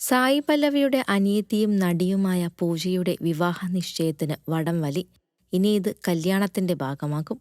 സായി പല്ലവിയുടെ അനിയത്തിയും നടിയുമായ പൂജയുടെ വിവാഹ നിശ്ചയത്തിന് വടം വലി. ഇനി ഇത് കല്യാണത്തിന്റെ ഭാഗമാകും.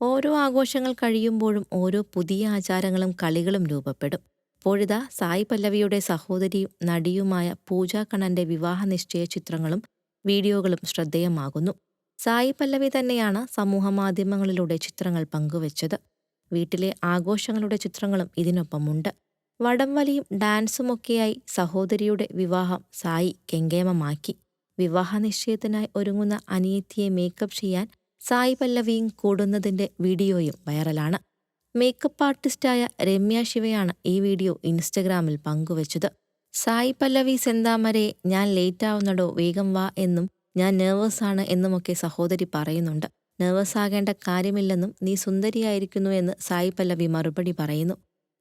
ഓരോ ആഘോഷങ്ങൾ കഴിയുമ്പോഴും ഓരോ പുതിയ ആചാരങ്ങളും കളികളും രൂപപ്പെടും. ഇപ്പോഴിതാ സായി പല്ലവിയുടെ സഹോദരിയും നടിയുമായ പൂജ കണ്ണന്റെ വിവാഹ നിശ്ചയ ചിത്രങ്ങളും വീഡിയോകളും ശ്രദ്ധേയമാകുന്നു. സായി പല്ലവി തന്നെയാണ് സമൂഹമാധ്യമങ്ങളിലൂടെ ചിത്രങ്ങൾ പങ്കുവച്ചത്. വീട്ടിലെ ആഘോഷങ്ങളുടെ ചിത്രങ്ങളും ഇതിനൊപ്പമുണ്ട്. വടംവലിയും ഡാൻസുമൊക്കെയായി സഹോദരിയുടെ വിവാഹം സായി കെങ്കേമമാക്കി. വിവാഹ നിശ്ചയത്തിനായി ഒരുങ്ങുന്ന അനിയത്തിയെ മേക്കപ്പ് ചെയ്യാൻ സായി പല്ലവിയും കൂടുന്നതിന്റെ വീഡിയോയും വൈറലാണ്. മേക്കപ്പ് ആർട്ടിസ്റ്റായ രമ്യ ശിവയാണ് ഈ വീഡിയോ ഇൻസ്റ്റഗ്രാമിൽ പങ്കുവച്ചത്. സായി പല്ലവി സെന്താമരെ ഞാൻ ലേറ്റാവുന്നടോ വേഗം വാ എന്നും ഞാൻ നെർവസ് ആണ് എന്നുമൊക്കെ സഹോദരി പറയുന്നുണ്ട്. നെർവസ് ആകേണ്ട കാര്യമില്ലെന്നും നീ സുന്ദരിയായിരിക്കുന്നു എന്ന് സായി പല്ലവി മറുപടി പറയുന്നു.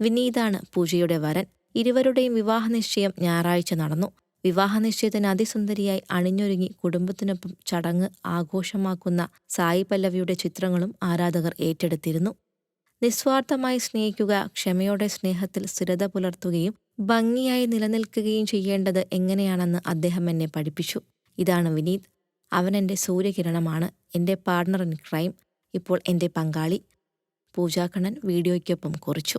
വിനീതാണ് പൂജയുടെ വരൻ. ഇരുവരുടെയും വിവാഹ നിശ്ചയം ഞായറാഴ്ച നടന്നു. വിവാഹ നിശ്ചയത്തിന് അതിസുന്ദരിയായി അണിഞ്ഞൊരുങ്ങി കുടുംബത്തിനൊപ്പം ചടങ്ങ് ആഘോഷമാക്കുന്ന സായി പല്ലവിയുടെ ചിത്രങ്ങളും ആരാധകർ ഏറ്റെടുത്തിരുന്നു. നിസ്വാർത്ഥമായി സ്നേഹിക്കുക ക്ഷമയോടെ സ്നേഹത്തിൽ സ്ഥിരത പുലർത്തുകയും ഭംഗിയായി നിലനിൽക്കുകയും ചെയ്യേണ്ടത് എങ്ങനെയാണെന്ന് അദ്ദേഹം എന്നെ പഠിപ്പിച്ചു. ഇതാണ് വിനീത്. അവൻ എന്റെ സൂര്യകിരണമാണ്. എന്റെ പാർട്ണർ ഇൻ ക്രൈം. ഇപ്പോൾ എന്റെ പങ്കാളി. പൂജാക്കണ്ണൻ വീഡിയോയ്ക്കൊപ്പം കുറിച്ചു.